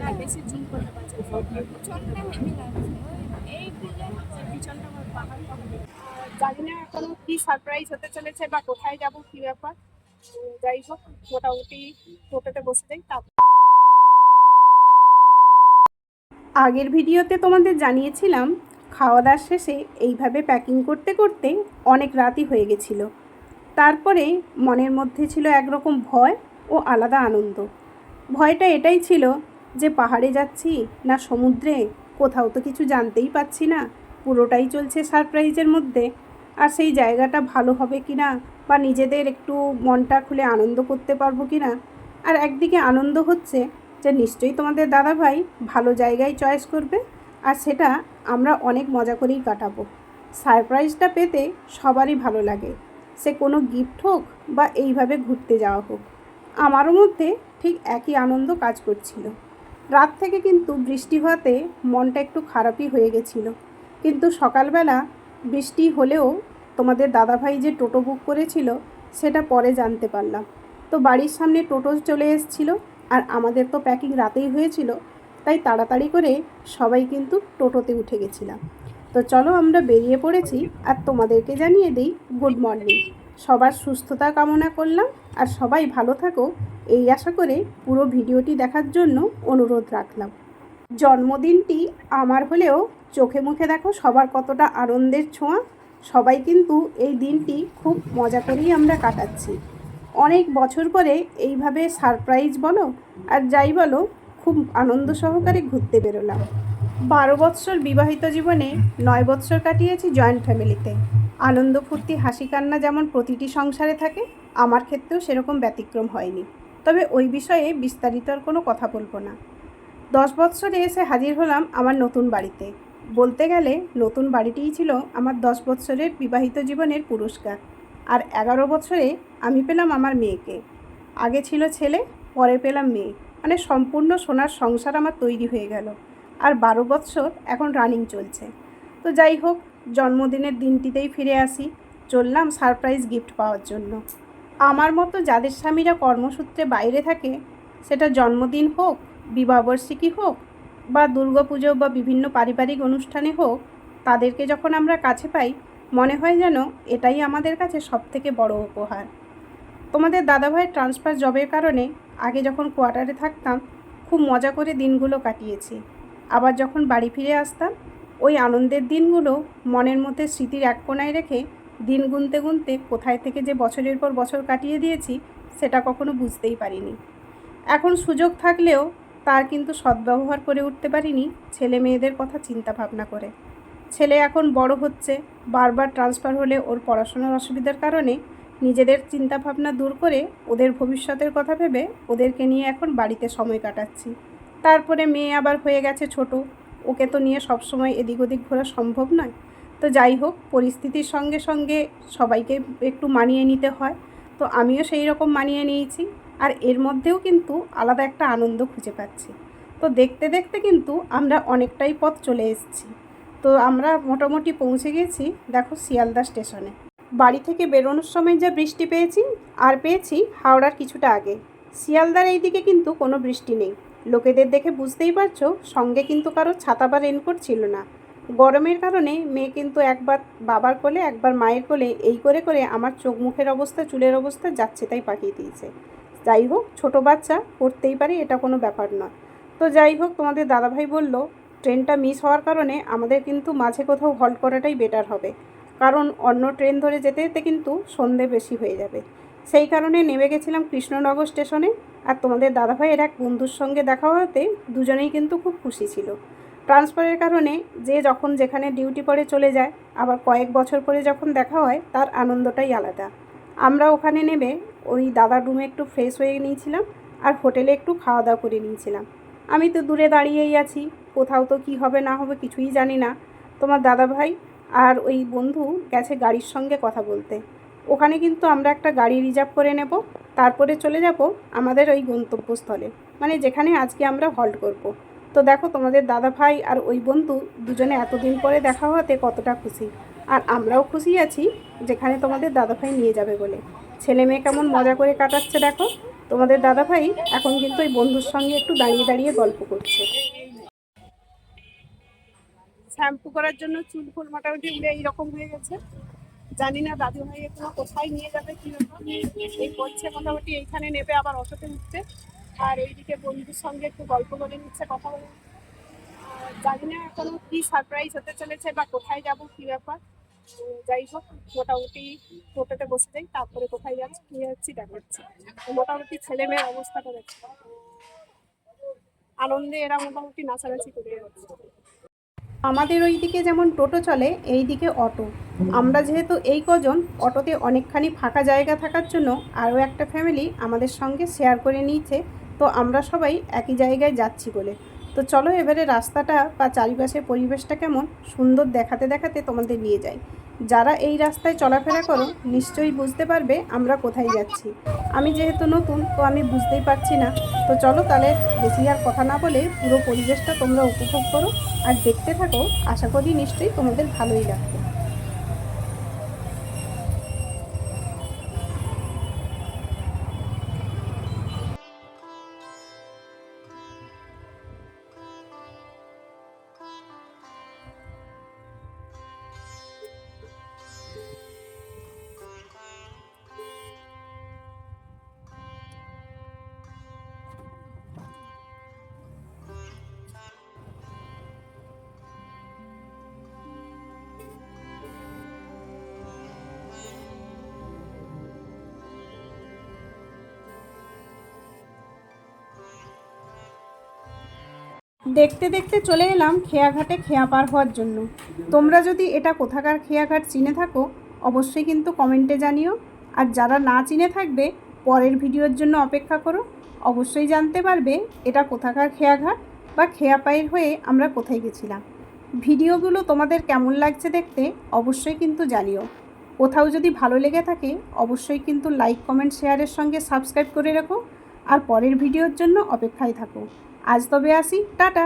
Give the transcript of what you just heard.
না বেশি জানি না এখনও কি সারপ্রাইজ হতে চলেছে বা কোথায় যাব কি ব্যাপার যাই হোক মোটামুটি টোটোতে বসে যাই তারপর আগের ভিডিওতে তোমাদের জানিয়েছিলাম খাওয়া দাওয়ার শেষে এইভাবে প্যাকিং করতে করতে অনেক রাতই হয়ে গেছিল। তারপরে মনের মধ্যে ছিল একরকম ভয় ও আলাদা আনন্দ। ভয়টা এটাই ছিল যে পাহাড়ে যাচ্ছি না সমুদ্রে? কোথাও তো কিছু জানতেই পাচ্ছি না। পুরোটাই চলছে সারপ্রাইজের মধ্যে। আর সেই জায়গাটা ভালো হবে কি না? বা নিজেদের একটু মনটা খুলে আনন্দ করতে পারব কি না? আর একদিকে আনন্দ হচ্ছে যে নিশ্চয়ই তোমাদের দাদাভাই ভালো জায়গায় চয়েস করবে। আর সেটা আমরা অনেক মজা করেই কাটাবো। সারপ্রাইজটা পেতে সবারই ভালো লাগে। সে কোনো গিফট হোক বা এইভাবে ঘুরতে যাওয়া হোক। আমারও মধ্যে ঠিক একই আনন্দ কাজ করছিল। রাত থেকে কিন্তু বৃষ্টি হওয়াতে মনটা একটু খারাপই হয়ে গেছিল। কিন্তু সকালবেলা বৃষ্টি হলেও তোমাদের দাদাভাই যে টোটো বুক করেছিল, সেটা পরে জানতে পারলাম। তো বাড়ির সামনে টোটো চলে এসেছিল আর আমাদের তো প্যাকিং রাতেই হয়েছিল, তাই তাড়াতাড়ি করে সবাই কিন্তু টোটোতে উঠে গেছিলাম। তো চলো আমরা বেরিয়ে পড়েছি আর তোমাদেরকে জানিয়ে দিই, গুড মর্নিং। সবার সুস্থতা কামনা করলাম আর সবাই ভালো থাকো এই আশা করে পুরো ভিডিওটি দেখার জন্য অনুরোধ রাখলাম। জন্মদিনটি আমার হলেও চোখে মুখে দেখো সবার কতটা আনন্দের ছোঁয়া। সবাই কিন্তু এই দিনটি খুব মজা করেই আমরা কাটাচ্ছি। অনেক বছর পরে এইভাবে সারপ্রাইজ বলো আর যাই বলো, খুব আনন্দ সহকারে ঘুরতে বেরোলাম। বারো বৎসর বিবাহিত জীবনে নয় বৎসর কাটিয়েছি জয়েন্ট ফ্যামিলিতে। আনন্দ ফুর্তি, হাসি কান্না যেমন প্রতিটি সংসারে থাকে, আমার ক্ষেত্রেও সেরকম ব্যতিক্রম হয়নি। তবে ওই বিষয়ে বিস্তারিত আর কোনো কথা বলব না। দশ বৎসরে এসে হাজির হলাম আমার নতুন বাড়িতে। বলতে গেলে নতুন বাড়িটিই ছিল আমার দশ বৎসরের বিবাহিত জীবনের পুরস্কার। আর এগারো বছরে আমি পেলাম আমার মেয়েকে। আগে ছিল ছেলে, পরে পেলাম মেয়ে। মানে সম্পূর্ণ সোনার সংসার আমার তৈরি হয়ে গেল। আর বারো বৎসর এখন রানিং চলছে। তো যাই হোক, জন্মদিনের দিনটিতেই ফিরে আসি। চললাম সারপ্রাইজ গিফট পাওয়ার জন্য। আমার মতো যাদের স্বামীরা কর্মসূত্রে বাইরে থাকে, সেটা জন্মদিন হোক, বিবাহবার্ষিকী হোক, বা দুর্গাপুজো বা বিভিন্ন পারিবারিক অনুষ্ঠানে হোক, তাদেরকে যখন আমরা কাছে পাই, মনে হয় যেন এটাই আমাদের কাছে সবথেকে বড় উপহার। তোমাদের দাদাভাইয়ের ট্রান্সফার জবের কারণে আগে যখন কোয়ার্টারে থাকতাম, খুব মজা করে দিনগুলো কাটিয়েছি। আবার যখন বাড়ি ফিরে আসতাম, ওই আনন্দের দিনগুলো মনের মধ্যে স্মৃতির এক কোনায় রেখে দিন গুনতে গুনতে কোথায় থেকে যে বছরের পর বছর কাটিয়ে দিয়েছি, সেটা কখনো বুঝতেই পারিনি। এখন সুযোগ থাকলেও তার কিন্তু সদ্ব্যবহার করে উঠতে পারিনি ছেলে মেয়েদের কথা চিন্তা ভাবনা করে। ছেলে এখন বড় হচ্ছে, বারবার ট্রান্সফার হলে ওর পড়াশোনার অসুবিধার কারণে নিজেদের চিন্তা ভাবনা দূর করে ওদের ভবিষ্যতের কথা ভেবে ওদেরকে নিয়ে এখন বাড়িতে সময় কাটাচ্ছি। তারপরে মেয়ে আবার হয়ে গেছে ছোট, ওকে তো নিয়ে সবসময় এদিক ওদিক ঘোরা সম্ভব নয়। তো যাই হোক, পরিস্থিতির সঙ্গে সঙ্গে সবাইকে একটু মানিয়ে নিতে হয়। তো আমিও সেই রকম মানিয়ে নিয়েছি। আর এর মধ্যেও কিন্তু আলাদা একটা আনন্দ খুঁজে পাচ্ছি। তো দেখতে দেখতে কিন্তু আমরা অনেকটাই পথ চলে এসেছি। তো আমরা মোটামুটি পৌঁছে গেছি, দেখো শিয়ালদা স্টেশনে। বাড়ি থেকে বেরোনোর সময় যা বৃষ্টি পেয়েছি, আর পেয়েছি হাওড়ার কিছুটা আগে। শিয়ালদার এইদিকে কিন্তু কোনো বৃষ্টি নেই। লোকেদের দেখে বুঝতেই পারছ, সঙ্গে কিন্তু কারও ছাতা বা রেনকোট ছিল না। গরমের কারণে মেয়ে কিন্তু একবার বাবার কোলে, একবার মায়ের কোলে এই করে করে আমার চোখ মুখের অবস্থা, চুলের অবস্থা যাচ্ছে তাই পাঠিয়ে দিয়েছে। যাই হোক, ছোটো বাচ্চা করতেই পারে, এটা কোনো ব্যাপার নয়। তো যাই হোক, তোমাদের দাদাভাই বলল, ট্রেনটা মিস হওয়ার কারণে আমাদের কিন্তু মাঝে কোথাও হল্ট করাটাই বেটার হবে। কারণ অন্য ট্রেন ধরে যেতে যেতে কিন্তু সন্ধে বেশি হয়ে যাবে। সেই কারণে নেমে গেছিলাম কৃষ্ণনগর স্টেশনে। আর তোমাদের দাদাভাইয়ের এক বন্ধুর সঙ্গে দেখা হতে দুজনেই কিন্তু খুব খুশি ছিল। ট্রান্সফারের কারণে যে যখন যেখানে ডিউটি পরে চলে যায়, আবার কয়েক বছর পরে যখন দেখা হয়, তার আনন্দটাই আলাদা। আমরা ওখানে নেমে ওই দাদার রুমে একটু ফ্রেশ হয়ে নিয়েছিলাম আর হোটেলে একটু খাওয়া দাওয়া করে নিয়েছিলাম। আমি তো দূরে দাঁড়িয়েই আছি, কোথাও তো কি হবে না হবে কিছুই জানি না। তোমার দাদা ভাই আর ওই বন্ধু গেছে গাড়ির সঙ্গে কথা বলতে। ওখানে কিন্তু আমরা একটা গাড়ি রিজার্ভ করে নেব, তারপরে চলে যাব আমাদের ওই গন্তব্যস্থলে। মানে যেখানে আজকে আমরা হল্ট করব। তো দেখো তোমাদের দাদা ভাই আর ওই বন্ধু দুজনে এতদিন পরে দেখা হওয়াতে কতটা খুশি। আর আমরাও খুশি আছি যেখানে তোমাদের দাদা ভাই নিয়ে যাবে বলে। ছেলে মেয়ে কেমন মজা করে কাটাচ্ছে দেখো। তোমাদের দাদাভাই এখন কিন্তু ওই বন্ধুর সঙ্গে একটু দাঁড়িয়ে দাঁড়িয়ে গল্প করছে। শ্যাম্পু করার জন্য চুল ফুল মোটামুটি উড়ে এইরকম হয়ে গেছে। জানি না দাদু ভাই এখনও কোথায় নিয়ে যাবে, কি এই করছে মোটামুটি, এইখানে নেবে, আবার অটোতে উঠছে আর এইদিকে বন্ধুর সঙ্গে একটু গল্প করে নিচ্ছে, কথা বলে জানি না এখনও কি সারপ্রাইজ হতে চলেছে বা কোথায় যাব, কি ব্যাপার। যাই হোক, মোটামুটি টোটোতে বসে যাই, তারপরে কোথায় যাচ্ছি, কি যাচ্ছি দেখাচ্ছি। মোটামুটি ছেলে মেয়ের অবস্থাটা দেখছি। আনন্দে এরা মোটামুটি নাচানাচি করে যাচ্ছে। আমাদের ওই দিকে যেমন টোটো চলে এই দিকে অটো। আমরা যেহেতু এই কজন, অটোতে অনেকখানি ফাঁকা জায়গা থাকার জন্য আরও একটা ফ্যামিলি আমাদের সঙ্গে শেয়ার করে নিয়েছে। তো আমরা সবাই একই জায়গায় যাচ্ছি বলে। তো চলো এবারে রাস্তাটা বা চারিপাশের পরিবেশটা কেমন সুন্দর দেখাতে দেখাতে তোমাদের নিয়ে যাই। যারা এই রাস্তায় চলাফেরা করো, নিশ্চয়ই বুঝতে পারবে আমরা কোথায় যাচ্ছি। আমি যেহেতু নতুন, তো আমি বুঝতেই পারছি না। তো চলো তাহলে বেশি আর কথা না বলে পুরো পরিবেশটা তোমরা উপভোগ করো আর দেখতে থাকো। আশা করি নিশ্চয়ই তোমাদের ভালোই লাগবে। দেখতে দেখতে চলে এলাম খেয়াঘাটে খেয়া পার হওয়ার জন্য। তোমরা যদি এটা কোথাকার খেয়াঘাট চিনে থাকো, অবশ্যই কিন্তু কমেন্টে জানিও। আর যারা না চিনে থাকবে, পরের ভিডিওর জন্য অপেক্ষা করো। অবশ্যই জানতে পারবে এটা কোথাকার খেয়াঘাট বা খেয়া পায়ের হয়ে আমরা কোথায় গেছিলাম। ভিডিওগুলো তোমাদের কেমন লাগছে দেখতে অবশ্যই কিন্তু জানিও। কোথাও যদি ভালো লেগে থাকে, অবশ্যই কিন্তু লাইক, কমেন্ট, শেয়ারের সঙ্গে সাবস্ক্রাইব করে রাখো। আর পরের ভিডিওর জন্য অপেক্ষায় থাকো। আজ তবে আসি টাটা।